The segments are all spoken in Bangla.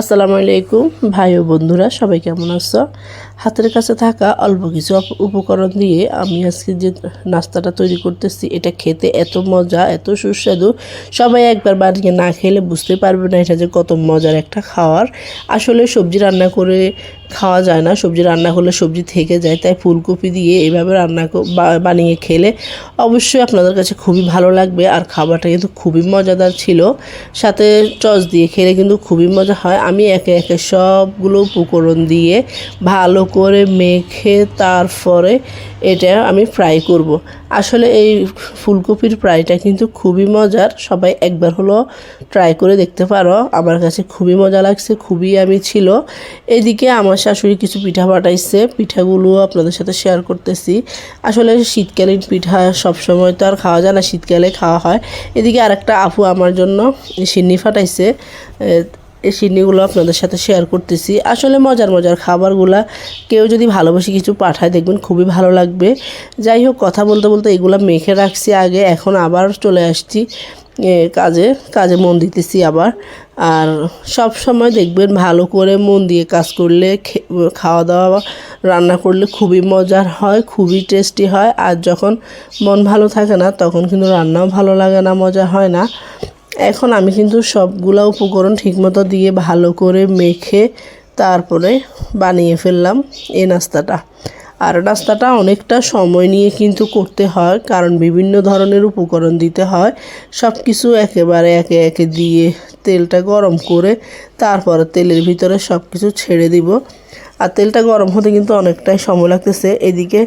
আসসালামু আলাইকুম, ভাই ও বন্ধুরা, সবাই কেমন আছো? হাতের কাছে থাকা অল্প কিছু উপকরণ দিয়ে আমি আজকে যে নাস্তাটা তৈরি করতেছি, এটা খেতে এত মজা, এত সুস্বাদু। সবাই একবার বানিয়ে না খেলে বুঝতে পারবে না এটা যে কত মজার একটা খাওয়ার। আসলে সবজি রান্না করে খাওয়া যায় না, সবজি রান্না করলে সবজি থেকে যায়, তাই ফুলকপি দিয়ে এভাবে রান্না বানিয়ে খেলে অবশ্যই আপনাদের কাছে খুবই ভালো লাগবে। আর খাবারটা কিন্তু খুবই মজাদার ছিল। সাথে চস দিয়ে খেলে কিন্তু খুবই মজা হয়। আমি একে একে সবগুলো উপকরণ দিয়ে ভালো করে মেখে তারপরে এটা আমি ফ্রাই করব। আসলে এই ফুলকপির ফ্রাইটা কিন্তু খুবই মজার। সবাই একবার হলো ট্রাই করে দেখতে পারো। আমার কাছে খুবই মজা লাগছে, খুবই আমি ছিল। এদিকে আমার শাশুড়ি কিছু পিঠা পাঠাইছে পিঠাগুলো আপনাদের সাথে শেয়ার করতেছি। আসলে শীতকালীন পিঠা সবসময় তো আর খাওয়া যায় না, শীতকালে খাওয়া হয়। এদিকে আরেকটা আপু আমার জন্য সিন্নি ফাটাইছে। এই সিন্নিগুলো আপনাদের সাথে শেয়ার করতেছি। আসলে মজার মজার খাবারগুলা কেউ যদি ভালোবাসি কিছু পাঠায়, দেখবেন খুবই ভালো লাগবে। যাই হোক, কথা বলতে বলতে এগুলো মেখে রাখছি আগে, এখন আবার চলে আসছি কাজে কাজে মন দিতেছি আবার। আর সব সময় দেখবেন ভালো করে মন দিয়ে কাজ করলে খাওয়া দাওয়া, রান্না করলে খুবই মজার হয়, খুবই টেস্টি হয়। আর যখন মন ভালো থাকে না, তখন কিন্তু রান্নাও ভালো লাগে না, মজা হয় না। এখন আমি কিন্তু সবগুলা উপকরণ ঠিকমতো দিয়ে ভালো করে মেখে তারপরে বানিয়ে ফেললাম এই নাস্তাটা। আর নাস্তাটা অনেকটা সময় নিয়ে কিন্তু করতে হয়, কারণ বিভিন্ন ধরনের উপকরণ দিতে হয়। সব কিছু একেবারে একে একে দিয়ে তেলটা গরম করে তারপরে তেলের ভিতরে সব কিছু ছেড়ে দিব। আর তেলটা গরম হতে কিন্তু অনেকটাই সময় লাগতেছে। এদিকে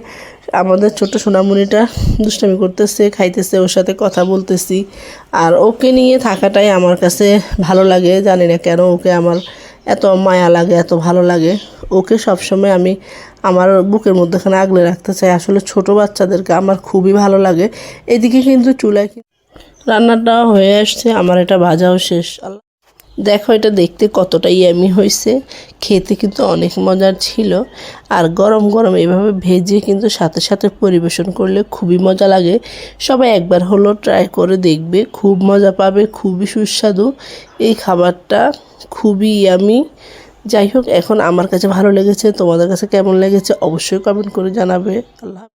আমাদের ছোট সোনামণিটা দুষ্টামি করতেছে, খাইতেছে, ওর সাথে কথা বলতেছি। আর ওকে নিয়ে থাকাটাই আমার কাছে ভালো লাগে, জানি না কেন ওকে আমার এত মায়া লাগে, এত ভালো লাগে। ওকে সবসময় আমি আমার বুকের মধ্যেখানে আগলে রাখতে চাই। আসলে ছোট বাচ্চাদেরকে আমার খুবই ভালো লাগে। এদিকে কিন্তু চুলায় রান্নাটা হয়ে আসছে, আমার এটা ভাজাও শেষ। দেখো, এটা দেখতে কতটা ইয়ামি হয়েছে। খেতে কিন্তু অনেক মজার ছিল। আর গরম গরম এভাবে ভেজে কিন্তু সাথে সাথে পরিবেশন করলে খুবই মজা লাগে। সবাই একবার হলো ট্রাই করে দেখবে। খুব মজা পাবে, খুবই সুস্বাদু। এই খাবারটা খুবই ইয়ামি। যাই হোক, এখন আমার কাছে ভালো লেগেছে। তোমাদের কাছে কেমন লেগেছে অবশ্যই কমেন্ট করে জানাবে। আল্লাহ।